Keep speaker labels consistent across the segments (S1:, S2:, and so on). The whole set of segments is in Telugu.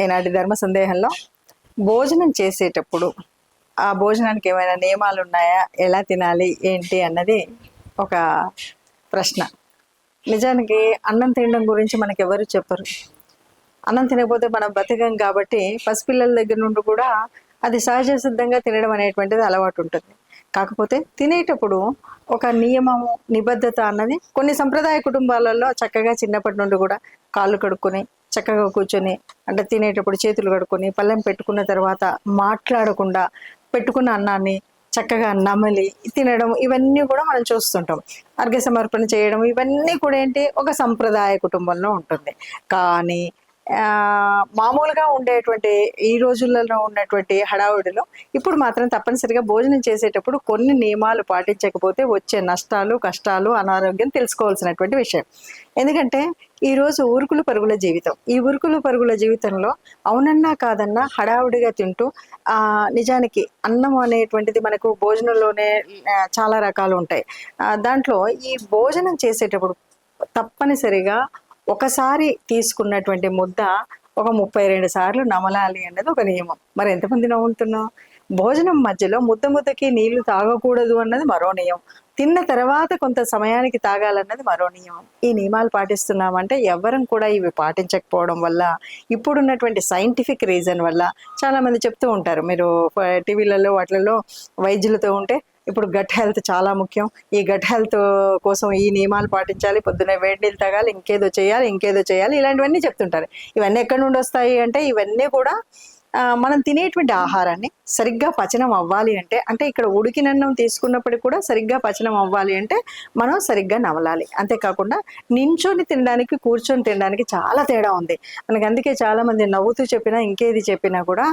S1: ఈనాటి ధర్మ సందేహంలో భోజనం చేసేటప్పుడు ఆ భోజనానికి ఏమైనా నియమాలు ఉన్నాయా ఎలా తినాలి? ఏంటి? అన్నది ఒక ప్రశ్న. నిజానికి అన్నం తినడం గురించి మనకి ఎవరు చెప్పరు. అన్నం తినకపోతే మనం బతకం కాబట్టి పసిపిల్లల దగ్గర నుండి కూడా అది సహజ సిద్ధంగా తినడం అనేటువంటిది అలవాటు ఉంటుంది. కాకపోతే తినేటప్పుడు ఒక నియమము నిబద్ధత అన్నది కొన్ని సంప్రదాయ కుటుంబాలలో చక్కగా చిన్నప్పటి నుండి కూడా కాళ్ళు కడుక్కొని చక్కగా కూర్చొని అంటే తినేటప్పుడు చేతులు కడుక్కొని పళ్ళెం పెట్టుకున్న తర్వాత మాట్లాడకుండా పెట్టుకున్న అన్నాన్ని చక్కగా నమలి తినడం ఇవన్నీ కూడా మనం చూస్తుంటాం. అర్ఘ్య సమర్పణ చేయడం ఇవన్నీ కూడా ఏంటి? ఒక సంప్రదాయ కుటుంబంలో ఉంటుంది. కానీ మామూలుగా ఉండేటువంటి ఈ రోజులలో ఉన్నటువంటి హడావుడిలో ఇప్పుడు మాత్రం తప్పనిసరిగా భోజనం చేసేటప్పుడు కొన్ని నియమాలు పాటించకపోతే వచ్చే నష్టాలు కష్టాలు అనారోగ్యం తెలుసుకోవాల్సినటువంటి విషయం. ఎందుకంటే ఈరోజు ఊరుకులు పరుగుల జీవితం. ఈ ఊరుకులు పరుగుల జీవితంలో అవునన్నా కాదన్నా హడావుడిగా తింటూ ఆ నిజానికి అన్నం అనేటువంటిది మనకు భోజనంలోనే చాలా రకాలు ఉంటాయి. దాంట్లో ఈ భోజనం చేసేటప్పుడు తప్పనిసరిగా ఒకసారి తీసుకున్నటువంటి ముద్ద ఒక ముప్పై రెండు సార్లు నమలాలి అన్నది ఒక నియమం. మరి ఎంతమంది నవ్వుతున్నాం భోజనం మధ్యలో ముద్ద ముద్దకి నీళ్ళు తాగకూడదు అన్నది మరో నియమం. తిన్న తర్వాత కొంత సమయానికి తాగాలన్నది మరో నియమం. ఈ నియమాలు పాటిస్తున్నామంటే ఎవరం కూడా ఇవి పాటించకపోవడం వల్ల ఇప్పుడున్నటువంటి సైంటిఫిక్ రీజన్ వల్ల చాలా మంది చెప్తూ ఉంటారు. మీరు టీవీలలో వాటిలలో వైద్యులతో ఉంటే ఇప్పుడు గట్ హెల్త్ చాలా ముఖ్యం. ఈ గట్ హెల్త్ కోసం ఈ నియమాలు పాటించాలి. పొద్దున్నే వేడి నీళ్ళు తాగాలి ఇంకేదో చేయాలి ఇంకేదో చేయాలి ఇలాంటివన్నీ చెప్తుంటారు. ఇవన్నీ ఎక్కడి నుండి వస్తాయి అంటే ఇవన్నీ కూడా మనం తినేటువంటి ఆహారాన్ని సరిగ్గా పచనం అవ్వాలి అంటే అంటే ఇక్కడ ఉడికినన్నం తీసుకున్నప్పుడు కూడా సరిగ్గా పచనం అవ్వాలి అంటే మనం సరిగ్గా నవలాలి అంతేకాకుండా నించొని తినడానికి కూర్చొని తినడానికి చాలా తేడా ఉంది. మనకి అందుకే చాలామంది నవ్వుతూ చెప్పినా ఇంకేది చెప్పినా కూడా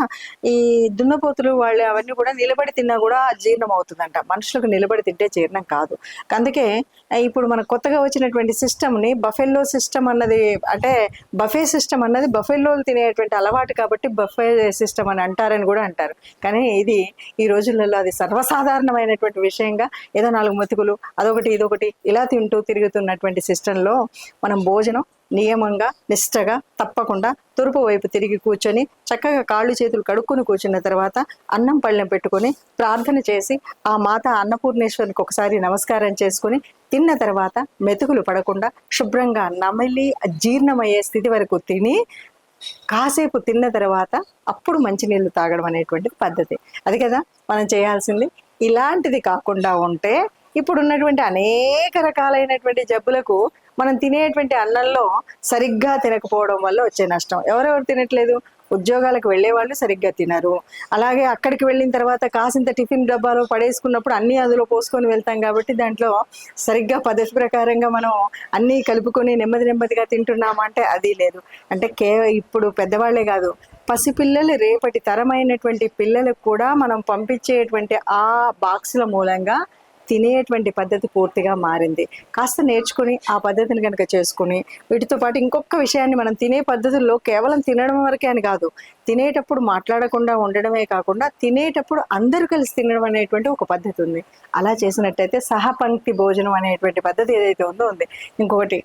S1: ఈ దున్నపోతులు వాళ్ళు అవన్నీ కూడా నిలబడి తిన్నా కూడా జీర్ణం అవుతుందంట. మనుషులకు నిలబడి తింటే జీర్ణం కాదు. అందుకే ఇప్పుడు మన కొత్తగా వచ్చినటువంటి సిస్టమ్ని బఫెల్లో సిస్టమ్ అన్నది అంటే బఫే సిస్టమ్ అన్నది బఫెల్లో తినేటువంటి అలవాటు కాబట్టి బఫే సిస్టమ్ అని అంటారని కూడా అంటారు. కానీ ఇది ఈ రోజులలో అది సర్వసాధారణమైనటువంటి విషయంగా ఏదో నాలుగు మెతుకులు అదొకటి ఇదొకటి ఇలా తింటూ తిరుగుతున్నటువంటి సిస్టంలో మనం భోజనం నియమంగా నిష్టగా తప్పకుండా తూర్పు వైపు తిరిగి కూర్చొని చక్కగా కాళ్ళు చేతులు కడుక్కొని కూర్చున్న తర్వాత అన్నం పళ్ళెం పెట్టుకొని ప్రార్థన చేసి ఆ మాత అన్నపూర్ణేశ్వరికి ఒకసారి నమస్కారం చేసుకొని తిన్న తర్వాత మెతుకులు పడకుండా శుభ్రంగా నమిలి జీర్ణమయ్యే స్థితి వరకు తిని కాసేపు తిన్న తర్వాత అప్పుడు మంచినీళ్ళు తాగడం అనేటువంటిది పద్ధతి. అది కదా మనం చేయాల్సింది. ఇలాంటిది కాకుండా ఉంటే ఇప్పుడు ఉన్నటువంటి అనేక రకాలైనటువంటి జబ్బులకు మనం తినేటువంటి అన్నంలో సరిగ్గా తినకపోవడం వల్ల వచ్చే నష్టం. ఎవరెవరు తినట్లేదు? ఉద్యోగాలకు వెళ్ళే వాళ్ళు సరిగ్గా తినరు. అలాగే అక్కడికి వెళ్ళిన తర్వాత కాసింత టిఫిన్ డబ్బాలో పడేసుకున్నప్పుడు అన్నీ అందులో పోసుకొని వెళ్తాం కాబట్టి దాంట్లో సరిగ్గా పద్ధతి ప్రకారంగా మనం అన్నీ కలుపుకొని నెమ్మది నెమ్మదిగా తింటున్నామా అంటే అది లేదు. అంటే కే ఇప్పుడు పెద్దవాళ్ళే కాదు. పసిపిల్లలు రేపటి తరమైనటువంటి పిల్లలకు కూడా మనం పంపించేటువంటి ఆ బాక్సుల మూలంగా తినేటువంటి పద్ధతి పూర్తిగా మారింది. కాస్త నేర్చుకుని ఆ పద్ధతిని కనుక చేసుకుని వీటితో పాటు ఇంకొక విషయాన్ని మనం తినే పద్ధతుల్లో కేవలం తినడం వరకే అని కాదు తినేటప్పుడు మాట్లాడకుండా ఉండడమే కాకుండా తినేటప్పుడు అందరూ కలిసి తినడం అనేటువంటి ఒక పద్ధతి ఉంది. అలా చేసినట్టయితే సహపంక్తి భోజనం అనేటువంటి పద్ధతి ఏదైతే ఉందో ఉంది. ఇంకొకటి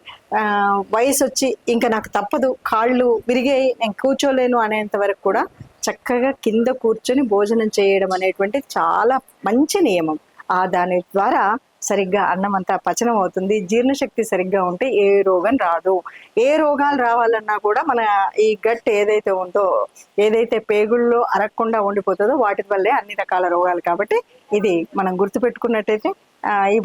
S1: వయసు వచ్చి ఇంకా నాకు తప్పదు కాళ్ళు విరిగాయి నేను కూర్చోలేను అనేంత వరకు కూడా చక్కగా కింద కూర్చొని భోజనం చేయడం అనేటువంటి చాలా మంచి నియమం. ఆ దాని ద్వారా సరిగ్గా అన్నం అంతా పచనం అవుతుంది. జీర్ణశక్తి సరిగ్గా ఉంటే ఏ రోగం రాదు. ఏ రోగాలు రావాలన్నా కూడా మన ఈ గట్ ఏదైతే ఉందో ఏదైతే పేగుల్లో అరగకుండా ఉండిపోతుందో వాటి వల్లే అన్ని రకాల రోగాలు. కాబట్టి ఇది మనం గుర్తుపెట్టుకున్నట్టయితే ఈ